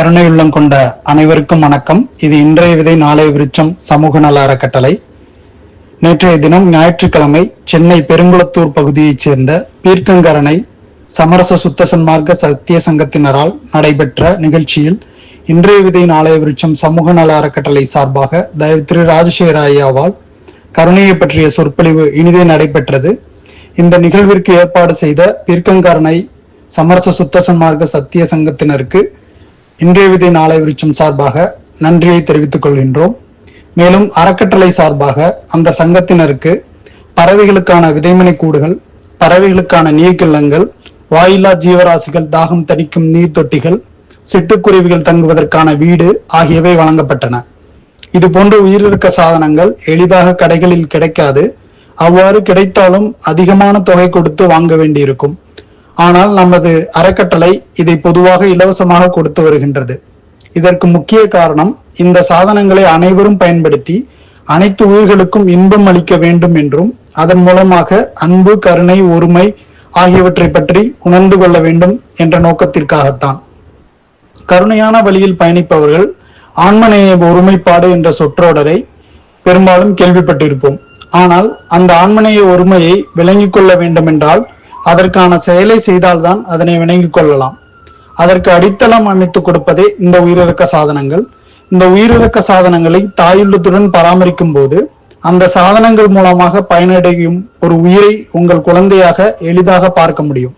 கருணையுள்ளம் கொண்ட அனைவருக்கும் வணக்கம். இது இன்றைய விதை நாளை விருச்சம் சமூக நல அறக்கட்டளை நேற்றைய தினம் ஞாயிற்றுக்கிழமை சென்னை பெருங்குளத்தூர் பகுதியைச் சேர்ந்த பீர்க்கங்கரணை சமரச சுத்த சன்மார்க்க சத்திய சங்கத்தினரால் நடைபெற்ற நிகழ்ச்சியில் இன்றைய விதை நாளைய விருச்சம் சமூக நல அறக்கட்டளை சார்பாக தயவு திரு ராஜசேகர ஐயாவால் கருணையை பற்றிய சொற்பொழிவு இனிதே நடைபெற்றது. இந்த நிகழ்விற்கு ஏற்பாடு செய்த பீர்க்கங்கரணை சமரச சுத்த சன்மார்க்க சத்திய சங்கத்தினருக்கு இன்றைய விதை நாளை விருச்சம் சார்பாக நன்றியை தெரிவித்துக் கொள்கின்றோம். மேலும் அறக்கட்டளை சார்பாக அந்த சங்கத்தினருக்கு பறவைகளுக்கான விதைமனை கூடுகள் பறவைகளுக்கான நீர்க்கிள்ளங்கள் வாயில்லா ஜீவராசிகள் தாகம் தணிக்கும் நீர் தொட்டிகள் சிட்டுக்குருவிகள் தங்குவதற்கான வீடு ஆகியவை வழங்கப்பட்டன. இது போன்ற உயிரிழக்க சாதனங்கள் எளிதாக கடைகளில் கிடைக்காது. அவ்வாறு கிடைத்தாலும் அதிகமான தொகை கொடுத்து வாங்க வேண்டியிருக்கும். ஆனால் நமது அறக்கட்டளை இதை பொதுவாக இலவசமாக கொடுத்து வருகின்றது. இதற்கு முக்கிய காரணம் இந்த சாதனங்களை அனைவரும் பயன்படுத்தி அனைத்து உயிர்களுக்கும் இன்பம் அளிக்க வேண்டும் என்றும் அதன் மூலமாக அன்பு கருணை ஒருமை ஆகியவற்றை பற்றி உணர்ந்து கொள்ள வேண்டும் என்ற நோக்கத்திற்காகத்தான். கருணையான வழியில் பயணிப்பவர்கள் ஆன்மநேய ஒருமைப்பாடு என்ற சொற்றொடரை பெரும்பாலும் கேள்விப்பட்டிருப்போம். ஆனால் அந்த ஆன்மநேய ஒருமையை விளங்கிக் கொள்ள வேண்டுமென்றால் அதற்கான செயலை செய்தால்தான் அதனை விளங்கிக் கொள்ளலாம். அதற்கு அடித்தளம் அமைத்துக் கொடுப்பதே இந்த உயிரிழக்க சாதனங்கள். இந்த உயிரிழக்க சாதனங்களை தாயுள்ளத்துடன் பராமரிக்கும் போது அந்த சாதனங்கள் மூலமாக பயனடையும் ஒரு உயிரை உங்கள் குழந்தையாக எளிதாக பார்க்க முடியும்.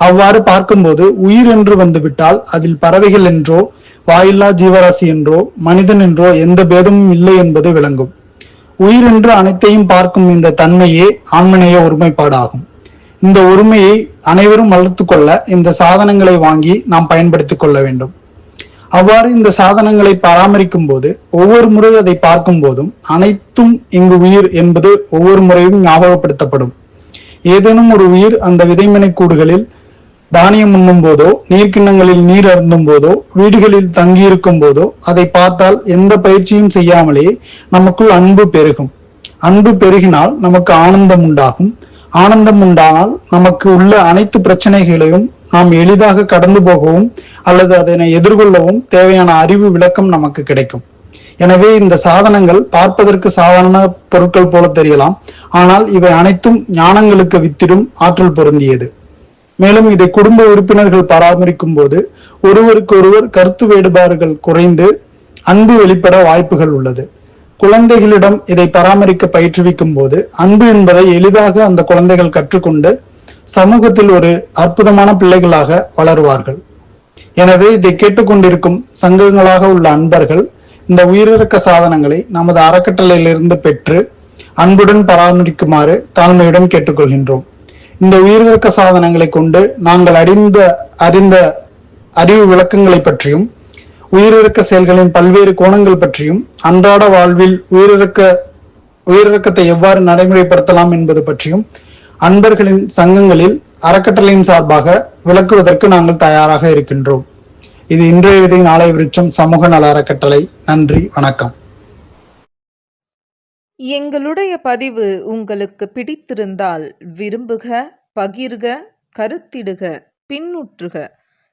அவ்வாறு பார்க்கும்போது உயிர் என்று வந்துவிட்டால் அதில் பறவைகள் என்றோ வாயில்லா ஜீவராசி என்றோ மனிதன் என்றோ எந்த பேதமும் இல்லை என்பது விளங்கும். உயிர் என்று அனைத்தையும் பார்க்கும் இந்த தன்மையே ஆன்மநேய ஒருமைப்பாடாகும். இந்த உரிமையை அனைவரும் வளர்த்து கொள்ள இந்த சாதனங்களை வாங்கி நாம் பயன்படுத்திக் கொள்ள வேண்டும். அவ்வாறு இந்த சாதனங்களை பராமரிக்கும் போது ஒவ்வொரு முறை அதை பார்க்கும் போதும் அனைத்தும் இங்கு உயிர் என்பது ஒவ்வொரு முறையும் ஞாபகப்படுத்தப்படும். ஏதேனும் ஒரு உயிர் அந்த விதைமனை கூடுகளில் தானியம் உண்ணும் போதோ நீர்க்கிண்ணங்களில் நீர் அருந்தும் போதோ வீடுகளில் தங்கியிருக்கும் போதோ அதை பார்த்தால் எந்த பயிற்சியும் செய்யாமலே நமக்குள் அன்பு பெருகும். அன்பு பெருகினால் நமக்கு ஆனந்தம் உண்டாகும். ஆனந்தம் உண்டானால் நமக்கு உள்ள அனைத்து பிரச்சனைகளையும் நாம் எளிதாக கடந்து போகவும் அல்லது அதனை எதிர்கொள்ளவும் தேவையான அறிவு விளக்கம் நமக்கு கிடைக்கும். எனவே இந்த சாதனங்கள் பார்ப்பதற்கு சாதாரண பொருட்கள் போல தெரியலாம். ஆனால் இவை அனைத்தும் ஞானங்களுக்கு வித்திடும் ஆற்றல் பொருந்தியது. மேலும் இதை குடும்ப உறுப்பினர்கள் பராமரிக்கும் போது ஒருவருக்கு ஒருவர் கருத்து வேறுபாடுகள் குறைந்து அன்பு வெளிப்பட வாய்ப்புகள் உள்ளது. குழந்தைகளிடம் இதை பராமரிக்க பயிற்றுவிக்கும் போது அன்பு என்பதை எளிதாக அந்த குழந்தைகள் கற்றுக்கொண்டு சமூகத்தில் ஒரு அற்புதமான பிள்ளைகளாக வளருவார்கள். எனவே இதை கேட்டுக்கொண்டிருக்கும் சங்கங்களாக உள்ள அன்பர்கள் இந்த உயிரிழக்க சாதனங்களை நமது அறக்கட்டளையிலிருந்து பெற்று அன்புடன் பராமரிக்குமாறு தாழ்மையுடன் கேட்டுக்கொள்கின்றோம். இந்த உயிரிழக்க சாதனங்களை கொண்டு நாங்கள் அறிந்த அறிந்த அறிவு விளக்கங்களை பற்றியும் உயிரிழக்க செயல்களின் பல்வேறு கோணங்கள் பற்றியும் அன்றாட வாழ்வில் உயிரிழக்க உயிரிழக்கத்தை எவ்வாறு நடைமுறைப்படுத்தலாம் என்பது பற்றியும் அன்பர்களின் சங்கங்களில் அறக்கட்டளையின் சார்பாக விளக்குவதற்கு நாங்கள் தயாராக இருக்கின்றோம். இது இன்றைய விதை நாளை விருச்சம் சமூக நல அறக்கட்டளை. நன்றி வணக்கம். எங்களுடைய பதிவு உங்களுக்கு பிடித்திருந்தால் விரும்புக பகிர்க கருத்திடுக பின்னுற்றுக.